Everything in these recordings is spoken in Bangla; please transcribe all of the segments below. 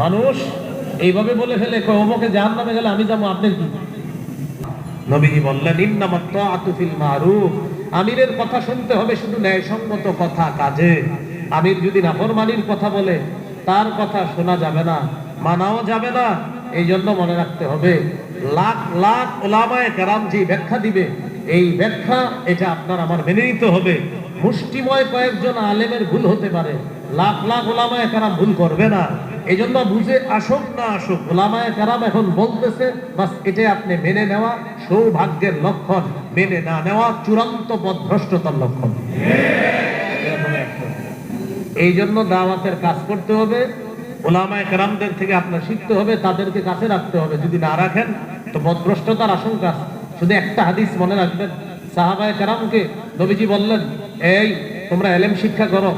মানুষ এইভাবে বলে ফেলে অমুকে জাহান নামে গেলে আমি যাব আপনার কি? নবীজি বললেন তাআতু মারুফ। আমিরের কথা শুনতে হবে শুধু ন্যায়সঙ্গত কথা, কাজে। আমির যদি নাফরমানির কথা বলে, তার কথা শোনা যাবে না, মানাও যাবে না এই জন্য মনে রাখতে হবে, লাখ লাখ ওলামায় কেরাম যে ব্যাখ্যা দিবে, এই ব্যাখ্যা এটা আপনার আমার মেনে নিতে হবে। মুষ্টিময় কয়েকজন আলেমের ভুল হতে পারে, লাখ লাখ ওলামায় কারাম ভুল করবে না। এই জন্য বুঝে আসুক না আসুক ওলামায় কারাম এখন বলতেছে, বাস এটাই আপনি মেনে নেওয়া, সৌভাগ্যের লক্ষণ। মেনে না নেওয়া চূড়ান্ত পথভ্রষ্টতার লক্ষণ। এই জন্য দাওয়াতের কাজ করতে হবে ওলামায় কেরামদের থেকে আপনার শিখতে হবে, তাদেরকে কাছে রাখতে হবে। যদি না রাখেন, তো পথভ্রষ্টতার আশঙ্কা। শুধু একটা হাদিস মনে রাখবেন, সাহাবায় কেরামকে নবীজি বললেন, এই, তোমরা এলেম শিক্ষা করো।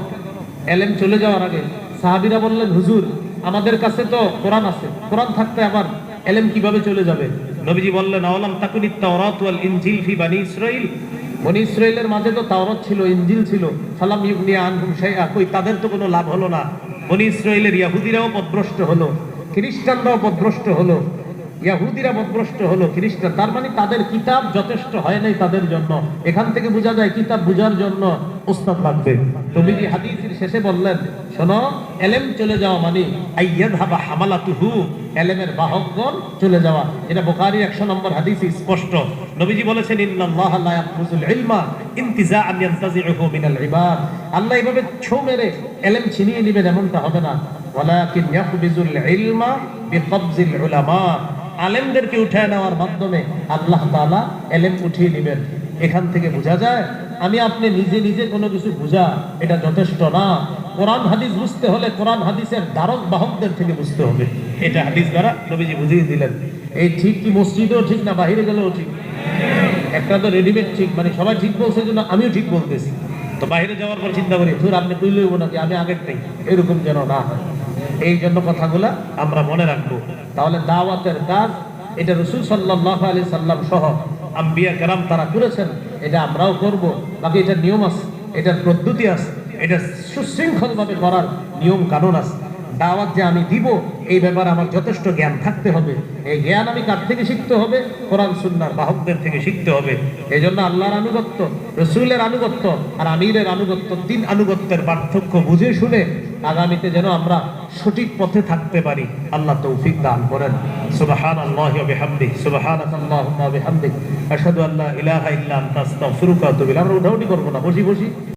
এলেম চলে যাওয়ার আগে সাহাবিরা বললেন, হুজুর আমাদের কাছে তো কোরআন আছে। কোরআন থাকতে আবার এলেম কীভাবে চলে যাবে? নবীজি বললেন আওলাম তাকুনি তাওরাত ওয়াল ইনজিল ফি বানি ইসরাইল? বনি ইসরাইলের মাঝে তো তাওরাত ছিল, ইনজিল ছিল। সালাম ইবনি আনহুম শাইআ। কই, তাদের তো কোনো লাভ হলো না। বনি ইসরাইলের ইয়াহুদিরাও পদভ্রষ্ট হলো, খ্রিস্টানরাও পদভ্রষ্ট হলো। ইয়াহুদিরা পদভ্রষ্ট হলো খ্রিস্টান তার মানে তাদের কিতাব যথেষ্ট হয় নাই তাদের জন্য। এখান থেকে বোঝা যায় কিতাব বোঝার জন্য উস্তাদ লাগবে। তুমি যে হাদিসের শেষে বললেন, শোনো, এলেম চলে যাওয়া মানে আইয়াদহাবা হামালাতুহু, এলেমের বাহকগণ চলে যাওয়া। এটা বুখারী 100 নম্বর হাদিসে স্পষ্ট। নবীজি বলেছেন, ইন্নাল্লাহ লা ইয়াখুজুল ইলমা ইন্তিজাআন ইয়ানতাজিউহু মিনাল ইবাদ। আল্লাহ এভাবে ছো মেরে এলেম ছিনিয়ে নেবেন এমনটা হবে না। ওয়ালাকিন ইয়াকবিজুল ইলমা বিকবজিল উলামা। আলেমদেরকে উঠায় নেওয়ার মাধ্যমে আল্লাহ তালা এলেম উঠিয়ে নেবেন। এখান থেকে বোঝা যায়, আমি আপনি নিজে নিজে কোনো কিছু বোঝা, এটা যথেষ্ট না। কোরআন হাদিস বুঝতে হলে কোরআন হাদিসের ধারক বাহকদের থেকে বুঝতে হবে। এটা হাদিস দ্বারা নবীজি বুঝিয়ে দিলেন। এই ঠিক কি মসজিদেও ঠিক না বাহিরে গেলেও ঠিক? একটা তো রেডিমেড ঠিক মানে সবাই ঠিক বলছে জন্য আমিও ঠিক বলতেছি। তো বাইরে যাওয়ার পর চিন্তা করি, ধর, আপনি কইলে নাকি? আমি আগের নেই এরকম যেন না হয়। এই জন্য কথাগুলা আমরা মনে রাখব। তাহলে দাওয়াতের কাজ, এটা রসুল সাল্লাহ আলি সাল্লাম সহ আম্বিয়া কেরাম তারা করেছেন, এটা আমরাও করব। বাকি এটা নিয়ম আছে, এটার পদ্ধতি আছে, এটা সুশৃঙ্খলভাবে করার নিয়ম কানুন আছে। দাওয়াত যে আমি দিব, এই ব্যাপারে আমার যথেষ্ট জ্ঞান থাকতে হবে। এই জ্ঞান আমি কার থেকে শিখতে হবে? কোরআন, সুন্নার বাহকদের থেকে শিখতে হবে। এই জন্য আল্লাহর আনুগত্য, রসুলের আনুগত্য আর আমিরের আনুগত্য, তিন আনুগত্যের পার্থক্য বুঝে শুনে আগামীতে যেন আমরা সঠিক পথে থাকতে পারি। আল্লাহ তৌফিক দান করেন। সুবহান আল্লাহ বিহামদি সুবহান আল্লাহুম্মা বিহামদি আশহাদু আল্লা ইলাহা ইল্লা আস্তাগফিরুকা ওয়া আতুবু ইলাইক। আমরা উঠাউটি করব না। বসি বসি।